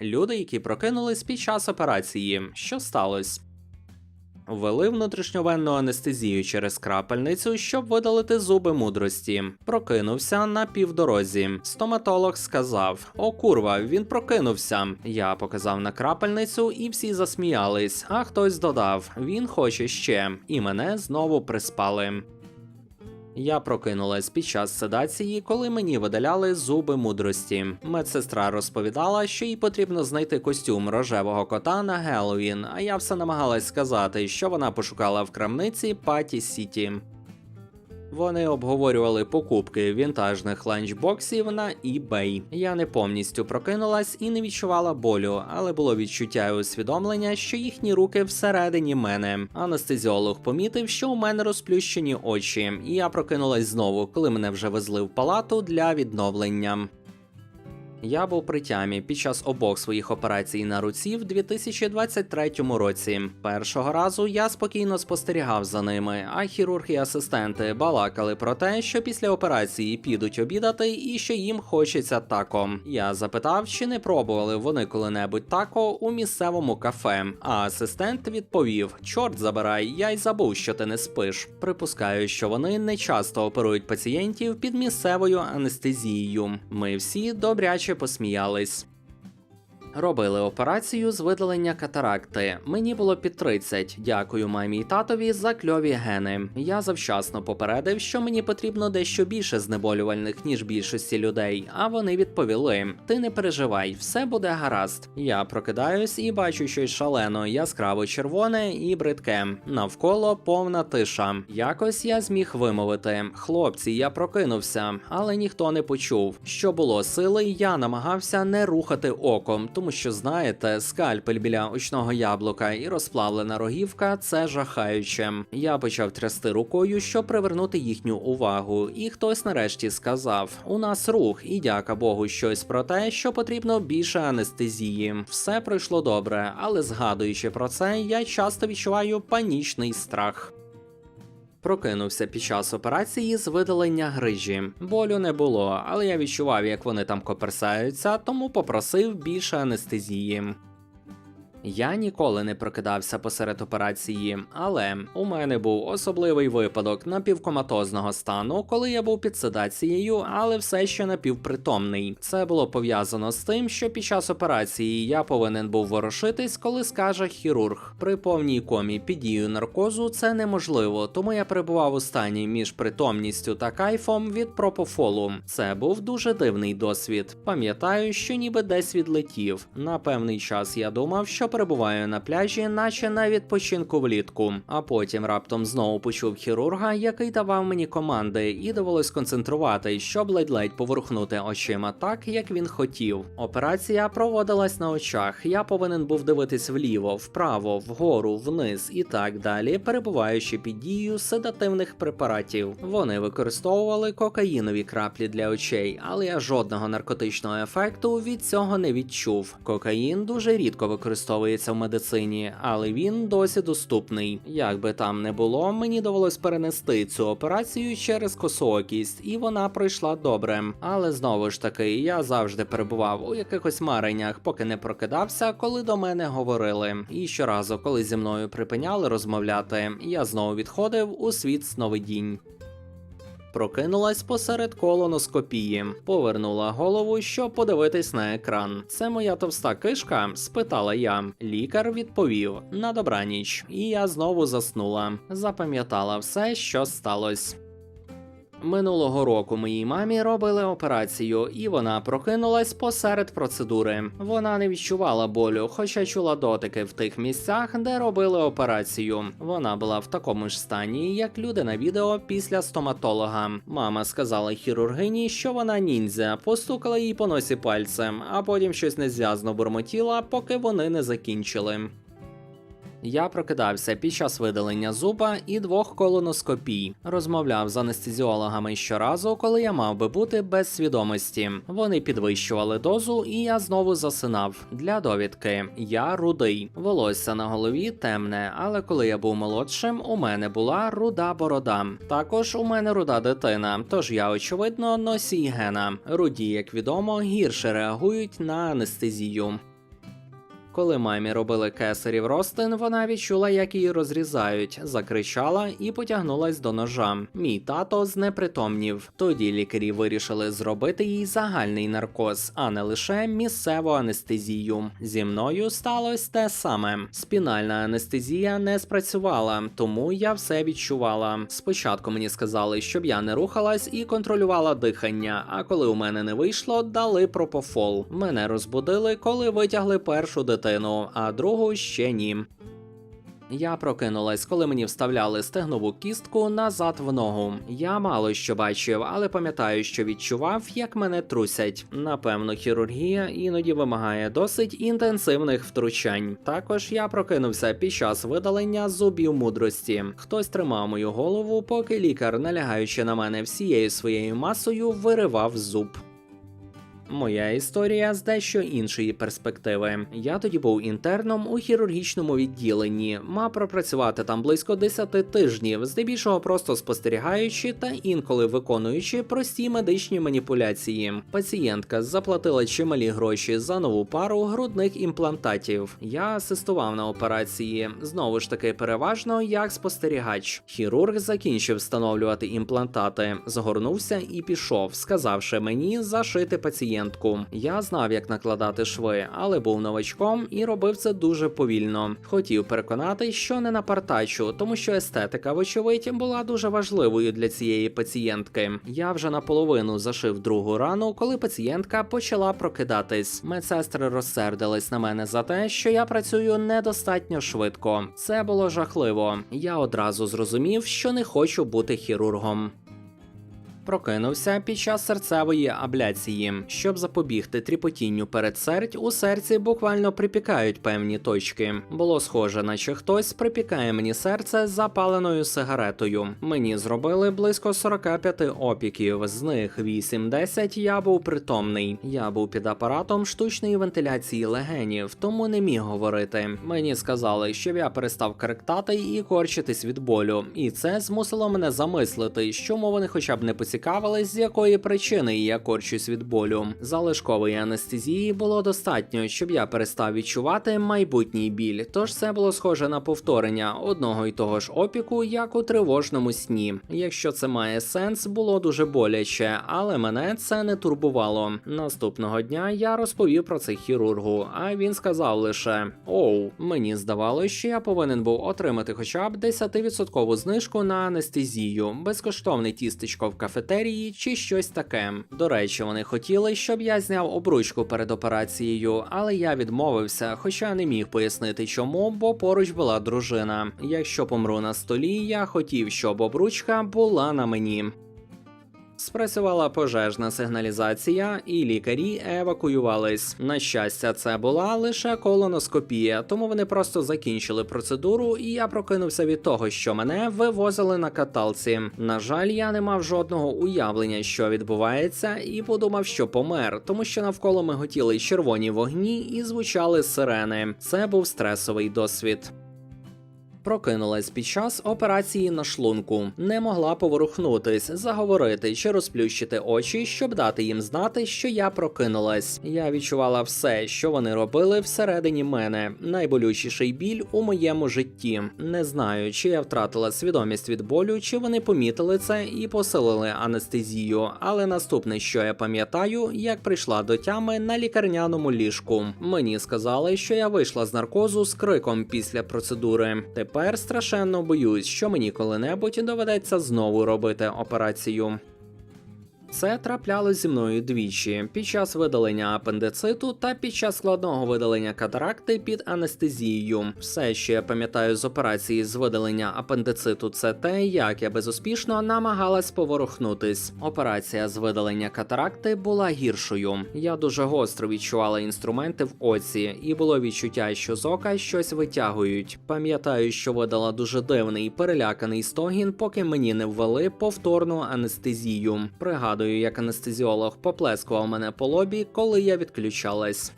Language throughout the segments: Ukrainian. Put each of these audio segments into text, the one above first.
Люди, які прокинулись під час операції. Що сталося? Ввели внутрішньовенну анестезію через крапельницю, щоб видалити зуби мудрості. Прокинувся на півдорозі. Стоматолог сказав: О, курва, він прокинувся. Я показав на крапельницю, і всі засміялись. А хтось додав: Він хоче ще. І мене знову приспали. Я прокинулась під час седації, коли мені видаляли зуби мудрості. Медсестра розповідала, що їй потрібно знайти костюм рожевого кота на Геловін, а я все намагалась сказати, що вона пошукала в крамниці Паті Сіті. Вони обговорювали покупки вінтажних ланчбоксів на eBay. Я не повністю прокинулась і не відчувала болю, але було відчуття і усвідомлення, що їхні руки всередині мене. Анестезіолог помітив, що у мене розплющені очі, і я прокинулась знову, коли мене вже везли в палату для відновлення. Я був при тямі під час обох своїх операцій на руці в 2023 році. Першого разу я спокійно спостерігав за ними, а хірург і асистенти балакали про те, що після операції підуть обідати і що їм хочеться тако. Я запитав, чи не пробували вони коли-небудь тако у місцевому кафе. А асистент відповів: Чорт забирай, я й забув, що ти не спиш. Припускаю, що вони не часто оперують пацієнтів під місцевою анестезією. Ми всі добряче посміялись. Робили операцію з видалення катаракти. Мені було під 30. Дякую мамі й татові за кльові гени. Я завчасно попередив, що мені потрібно дещо більше знеболювальних, ніж більшості людей. А вони відповіли: Ти не переживай, все буде гаразд. Я прокидаюсь і бачу щось шалено, яскраво червоне і бридке. Навколо повна тиша. Якось я зміг вимовити: Хлопці, я прокинувся, але ніхто не почув. Що було сили, я намагався не рухати оком, тому що знаєте, скальпель біля очного яблука і розплавлена рогівка це жахаюче. Я почав трясти рукою, щоб привернути їхню увагу, і хтось нарешті сказав: у нас рух, і дяка Богу, щось про те, що потрібно більше анестезії. Все пройшло добре, але згадуючи про це, я часто відчуваю панічний страх. Прокинувся під час операції з видалення грижі. Болю не було, але я відчував, як вони там коперсаються, тому попросив більше анестезії. Я ніколи не прокидався посеред операції, але у мене був особливий випадок напівкоматозного стану, коли я був під седацією, але все ще напівпритомний. Це було пов'язано з тим, що під час операції я повинен був ворушитись, коли скаже хірург. При повній комі під дією наркозу це неможливо, тому я перебував у стані між притомністю та кайфом від пропофолу. Це був дуже дивний досвід. Пам'ятаю, що ніби десь відлетів. На певний час я думав, що перебуваю на пляжі, наче на відпочинку влітку. А потім раптом знову почув хірурга, який давав мені команди, і довелось концентрувати, щоб ледь-ледь поворухнути очима так, як він хотів. Операція проводилась на очах. Я повинен був дивитись вліво, вправо, вгору, вниз і так далі, перебуваючи під дією седативних препаратів. Вони використовували кокаїнові краплі для очей, але я жодного наркотичного ефекту від цього не відчув. Кокаїн дуже рідко використовується в медицині, але він досі доступний. Як би там не було, мені довелось перенести цю операцію через косоокість, і вона пройшла добре. Але знову ж таки, я завжди перебував у якихось мареннях, поки не прокидався, коли до мене говорили. І щоразу, коли зі мною припиняли розмовляти, я знову відходив у світ сновидінь. Прокинулась посеред колоноскопії, повернула голову, щоб подивитись на екран. Це моя товста кишка? спитала я. Лікар відповів на добраніч, і я знову заснула. Запам'ятала все, що сталося. Минулого року моїй мамі робили операцію, і вона прокинулась посеред процедури. Вона не відчувала болю, хоча чула дотики в тих місцях, де робили операцію. Вона була в такому ж стані, як люди на відео після стоматолога. Мама сказала хірургині, що вона ніндзя, постукала їй по носі пальцем, а потім щось незв'язно бурмотіла, поки вони не закінчили. Я прокидався під час видалення зуба і двох колоноскопій. Розмовляв з анестезіологами щоразу, коли я мав би бути без свідомості. Вони підвищували дозу, і я знову засинав. Для довідки я рудий. Волосся на голові темне, але коли я був молодшим, у мене була руда борода. Також у мене руда дитина, тож я, очевидно, носій гена. Руді, як відомо, гірше реагують на анестезію. Коли мамі робили кесарів ростин, вона відчула, як її розрізають, закричала і потягнулась до ножа. Мій тато знепритомнів. Тоді лікарі вирішили зробити їй загальний наркоз, а не лише місцеву анестезію. Зі мною сталося те саме. Спінальна анестезія не спрацювала, тому я все відчувала. Спочатку мені сказали, щоб я не рухалась і контролювала дихання. А коли у мене не вийшло, дали пропофол. Мене розбудили, коли витягли першу дитину, а другу ще ні. Я прокинулась, коли мені вставляли стегнову кістку назад в ногу. Я мало що бачив, але пам'ятаю, що відчував, як мене трусять. Напевно, хірургія іноді вимагає досить інтенсивних втручань. Також я прокинувся під час видалення зубів мудрості. Хтось тримав мою голову, поки лікар, налягаючи на мене всією своєю масою, виривав зуб. Моя історія з дещо іншої перспективи. Я тоді був інтерном у хірургічному відділенні, мав пропрацювати там близько 10 тижнів, здебільшого просто спостерігаючи та інколи виконуючи прості медичні маніпуляції. Пацієнтка заплатила чималі гроші за нову пару грудних імплантатів. Я асистував на операції, знову ж таки, переважно як спостерігач. Хірург закінчив встановлювати імплантати, згорнувся і пішов, сказавши мені зашити пацієнтку. Я знав, як накладати шви, але був новачком і робив це дуже повільно. Хотів переконати, що не напартачу, тому що естетика, вочевидь, була дуже важливою для цієї пацієнтки. Я вже наполовину зашив другу рану, коли пацієнтка почала прокидатись. Медсестри розсердились на мене за те, що я працюю недостатньо швидко. Це було жахливо. Я одразу зрозумів, що не хочу бути хірургом. Прокинувся під час серцевої абляції. Щоб запобігти тріпотінню передсердь, у серці буквально припікають певні точки. Було схоже, наче хтось припікає мені серце запаленою сигаретою. Мені зробили близько 45 опіків, з них 8-10 я був притомний. Я був під апаратом штучної вентиляції легенів, тому не міг говорити. Мені сказали, щоб я перестав кректати і корчитись від болю, і це змусило мене замислити, чому вони хоча б не поцікавились, з якої причини я корчусь від болю. Залишкової анестезії було достатньо, щоб я перестав відчувати майбутній біль. Тож це було схоже на повторення одного й того ж опіку, як у тривожному сні. Якщо це має сенс, було дуже боляче, але мене це не турбувало. Наступного дня я розповів про це хірургу, а він сказав лише: Оу, мені здавалося, що я повинен був отримати хоча б 10% знижку на анестезію, безкоштовне тістечко в кафетерії чи щось таке. До речі, вони хотіли, щоб я зняв обручку перед операцією, але я відмовився, хоча не міг пояснити чому, бо поруч була дружина. Якщо помру на столі, я хотів, щоб обручка була на мені. Спрацювала пожежна сигналізація, і лікарі евакуювались. На щастя, це була лише колоноскопія, тому вони просто закінчили процедуру, і я прокинувся від того, що мене вивозили на каталці. На жаль, я не мав жодного уявлення, що відбувається, і подумав, що помер, тому що навколо миготіли червоні вогні і звучали сирени. Це був стресовий досвід. Прокинулась під час операції на шлунку, не могла поворухнутись, заговорити чи розплющити очі, щоб дати їм знати, що я прокинулась. Я відчувала все, що вони робили всередині мене. Найболючіший біль у моєму житті. Не знаю, чи я втратила свідомість від болю, чи вони помітили це і посилили анестезію. Але наступне, що я пам'ятаю, як прийшла до тями на лікарняному ліжку. Мені сказали, що я вийшла з наркозу з криком після процедури. Тепер страшенно боюсь, що мені коли-небудь доведеться знову робити операцію. Це траплялось зі мною двічі під час видалення апендициту та під час складного видалення катаракти під анестезією. Все, що я пам'ятаю з операції з видалення апендициту, це те, як я безуспішно намагалась поворухнутись. Операція з видалення катаракти була гіршою. Я дуже гостро відчувала інструменти в оці, і було відчуття, що з ока щось витягують. Пам'ятаю, що видала дуже дивний переляканий стогін, поки мені не ввели повторну анестезію. Пригадую, як анестезіолог поплескував мене по лобі, коли я відключалась.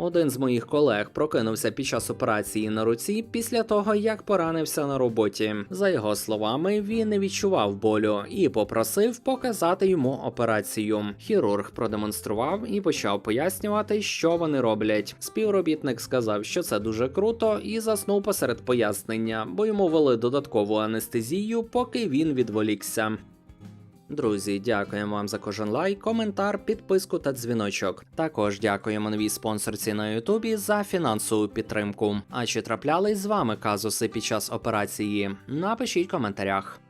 Один з моїх колег прокинувся під час операції на руці після того, як поранився на роботі. За його словами, він не відчував болю і попросив показати йому операцію. Хірург продемонстрував і почав пояснювати, що вони роблять. Співробітник сказав, що це дуже круто, і заснув посеред пояснення, бо йому вели додаткову анестезію, поки він відволікся. Друзі, дякуємо вам за кожен лайк, коментар, підписку та дзвіночок. Також дякуємо новій спонсорці на Ютубі за фінансову підтримку. А чи траплялись з вами казуси під час операції? Напишіть в коментарях.